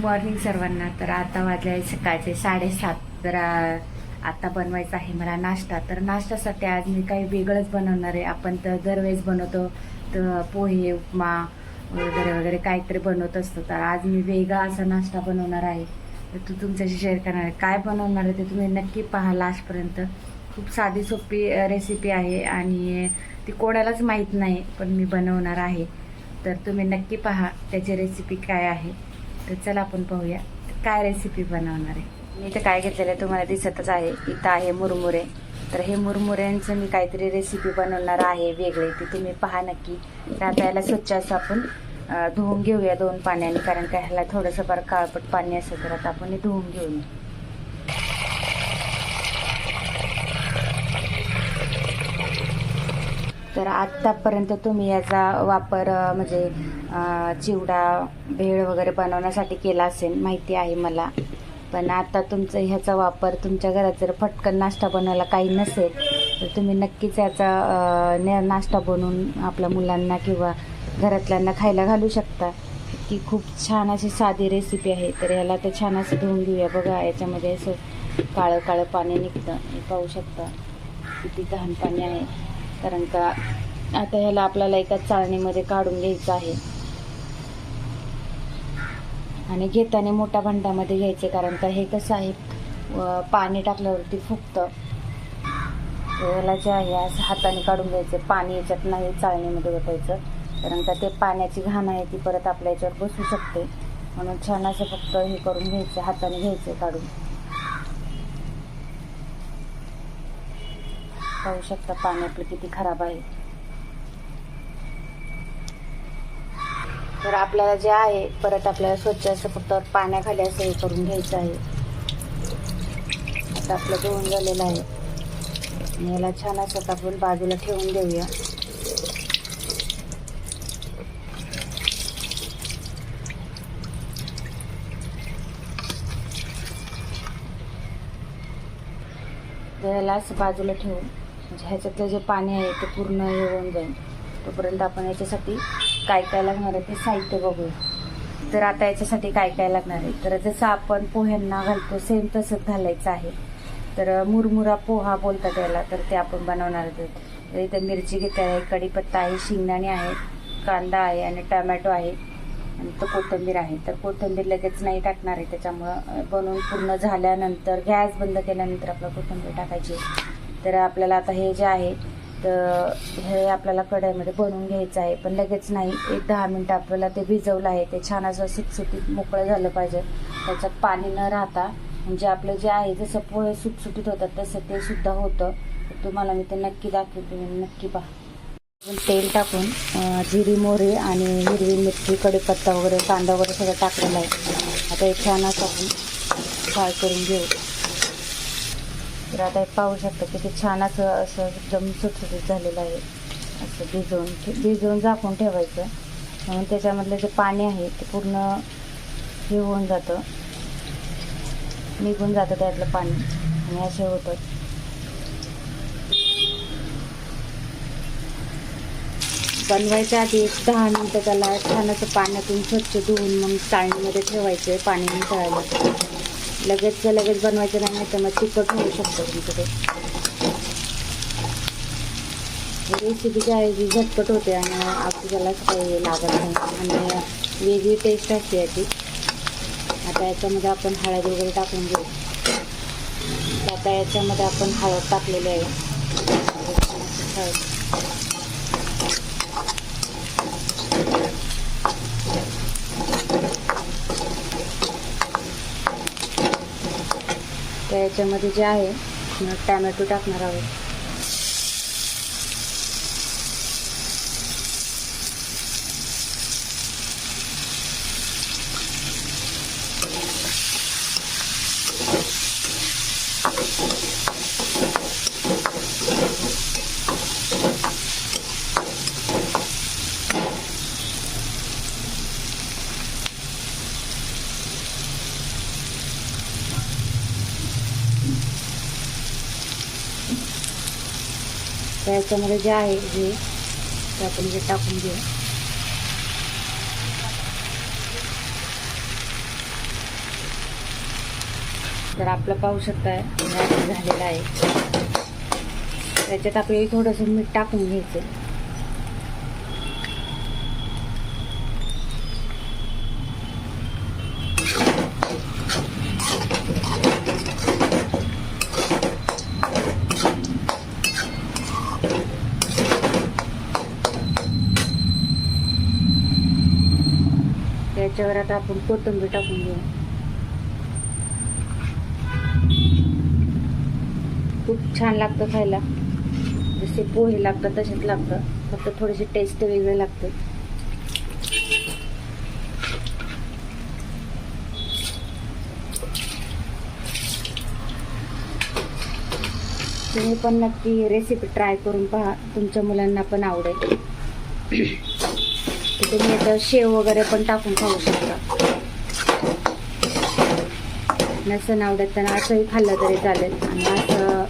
Morning सर्वांना. तर आता वाजले सकाळचे साडेसात. तर आता बनवायचा आहे मला नाश्ता. तर नाश्त्यासाठी आज मी काही वेगळंच बनवणार आहे. आपण तर दरवेळेस बनवतो तर पोहे उपमा वगैरे वगैरे काहीतरी बनवत असतो. तर आज मी वेगळा असा नाश्ता बनवणार आहे. तर तू तुमच्याशी शेअर करणार आहे. काय बनवणार आहे ते तुम्ही नक्की पहा लास्टपर्यंत. खूप साधी सोपी रेसिपी आहे आणि ती कोणालाच माहीत नाही पण मी बनवणार आहे. तर तुम्ही नक्की पहा त्याची रेसिपी काय आहे. तर चला आपण पाहूया. काय रेसिपी बनवणार आहे? मी इथं काय घेतलेलं आहे तुम्हाला दिसतच आहे. इथं आहे मुरमुरे. तर हे मुरमुऱ्यांचं मी काहीतरी रेसिपी बनवणार आहे वेगळे. ती तुम्ही पहा नक्की. तर आता याला स्वच्छ असं आपण धुवून घेऊया दोन पाण्याने. कारण का ह्याला थोडंसं बरं काळपट पाणी असेल तर आता आपण हे धुवून घेऊया. तर आत्तापर्यंत तुम्ही याचा वापर म्हणजे चिवडा भेळ वगैरे बनवण्यासाठी केला असेल माहिती आहे मला. पण आता तुमचं ह्याचा वापर तुमच्या घरात जर फटकन नाश्ता बनवायला काही नसेल तर तुम्ही नक्कीच याचा न- नाश्ता बनवून आपल्या मुलांना किंवा घरातल्यांना खायला घालू शकता. की खूप छान अशी साधी रेसिपी आहे तर याला ते छान असं धुवून घेऊया. बघा याच्यामध्ये असं काळं काळं पाणी निघतं. हे पाहू शकता किती घाण पाणी आहे. कारण का आता ह्याला आपल्याला एका चाळणीमध्ये काढून घ्यायचं आहे. आणि घेताना मोठ्या भांड्यामध्ये घ्यायचे कारण का हे कसं आहे व पाणी टाकल्यावरती फुगतं. याला जे आहे असं हाताने काढून घ्यायचे. पाणी याच्यात नाही चाळणीमध्ये ओतायचं कारण का ते पाण्याची घाण आहे ती परत आपल्या याच्यावर बसू शकते. म्हणून छान असं फक्त हे करून घ्यायचं हाताने घ्यायचं काढून. पाहू शकता पाणी आपलं किती खराब आहे. तर आपल्याला जे आहे परत आपल्याला स्वच्छ असं फक्त पाण्याखाली असं हे करून घ्यायचं आहे. आता आपलं धुवून झालेलं आहे. याला छान असं आपण बाजूला ठेवून देऊया. याला असं बाजूला ठेवून म्हणजे ह्याच्यातलं जे पाणी आहे ते पूर्ण हे होऊन जाईल. तोपर्यंत आपण याच्यासाठी काय काय लागणार आहे ते साहित्य बघूया. तर आता याच्यासाठी काय काय लागणार आहे? तर जसं आपण पोह्यांना घालतो सेम तसंच घालायचं आहे. तर मुरमुरा पोहा बोलतात याला तर ते आपण बनवणार आहोत. तर इथं मिरची घेतली आहे कढीपत्ता आहे शेंगदाणे आहे कांदा आहे आणि टमॅटो आहे आणि तो कोथिंबीर आहे. तर कोथिंबीर लगेच नाही टाकणार आहे त्याच्यामुळं बनवून पूर्ण झाल्यानंतर गॅस बंद केल्यानंतर आपलं कोथिंबीर टाकायची तर आपल्याला आता हे जे आहे तर हे आपल्याला कढईमध्ये बनवून घ्यायचं आहे. पण लगेच नाही. एक दहा मिनटं आपल्याला ते भिजवलं आहे. ते छान असं सुटसुटीत मोकळं झालं पाहिजे. त्याच्यात पाणी न राहता म्हणजे आपलं जे आहे जसं पोहे सुटसुटीत होतात तसं ते सुद्धा होतं. तर तुम्हाला मी ते नक्की दाखवते. तुम्ही नक्की पहा. तेल टाकून जिरी मोहरी आणि हिरवी मिरची कढीपत्ता वगैरे कांदा वगैरे सगळं टाकलेला आहे. आता हे छान असं आपण फ्राय करून घेऊ. तर आता पाहू शकता किती छान असं असं एकदम सुटसुटीत झालेलं आहे. असं भिजवून भिजवून झाकून ठेवायचं. म्हणून त्याच्यामधलं जे पाणी आहे ते पूर्ण हे होऊन जातं. निघून जातं त्यातलं पाणी. आणि असे होतं. बनवायच्या आधी एक दहा मिनटं त्याला छान असं पाण्यातून स्वच्छ धुवून मग चाळणीमध्ये ठेवायचं आहे. पाणी निथळायला लगेच लगेच बनवायचं नाही तर मग तिखट होऊ शकतं तुमचं रेसिपी जी आहे ती झटपट होते आणि आपल्यालाच त्याला काही लागत नाही. आणि वेगळी टेस्ट असते याची. आता याच्यामध्ये आपण हळद वगैरे टाकून घेऊ. तर आता याच्यामध्ये आपण हळद टाकलेली आहे. हळद. याच्यामध्ये जे आहे टॅमॅटो टाकणार आहोत. तर याच्यामध्ये जे आहे जे ते आपण जे टाकून घेऊ. तर आपलं पाहू शकता झालेला आहे. त्याच्यात आपलं थोडंसं मीठ टाकून घ्यायचं. याच्यावर आता आपण कोथिंबीर टाकून घेऊ. खूप छान लागतं खायला. जसे पोहे लागतात तसेच लागतं. फक्त थोडीशी टेस्ट वेगळी लागते. तुम्ही पण नक्की रेसिपी ट्राय करून पहा. तुमच्या मुलांना पण आवडेल. तुम्ही तर शेव वगैरे पण टाकून खाऊ शकता. नसं आवडत त्यांना असंही खाल्लं तरी चालेल. आणि असं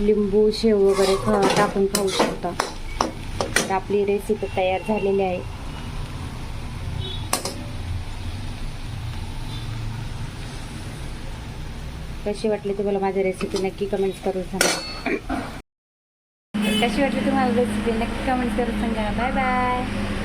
लिंबू शेव वगैरे ख टाकून खाऊ शकता. तर आपली रेसिपी तयार झालेली आहे. कशी वाटली तुम्हाला माझी रेसिपी नक्की कमेंट्स करून सांगा. कशी वाटली तुम्हाला रेसिपी नक्की कमेंट्स करून सांगा. Bye bye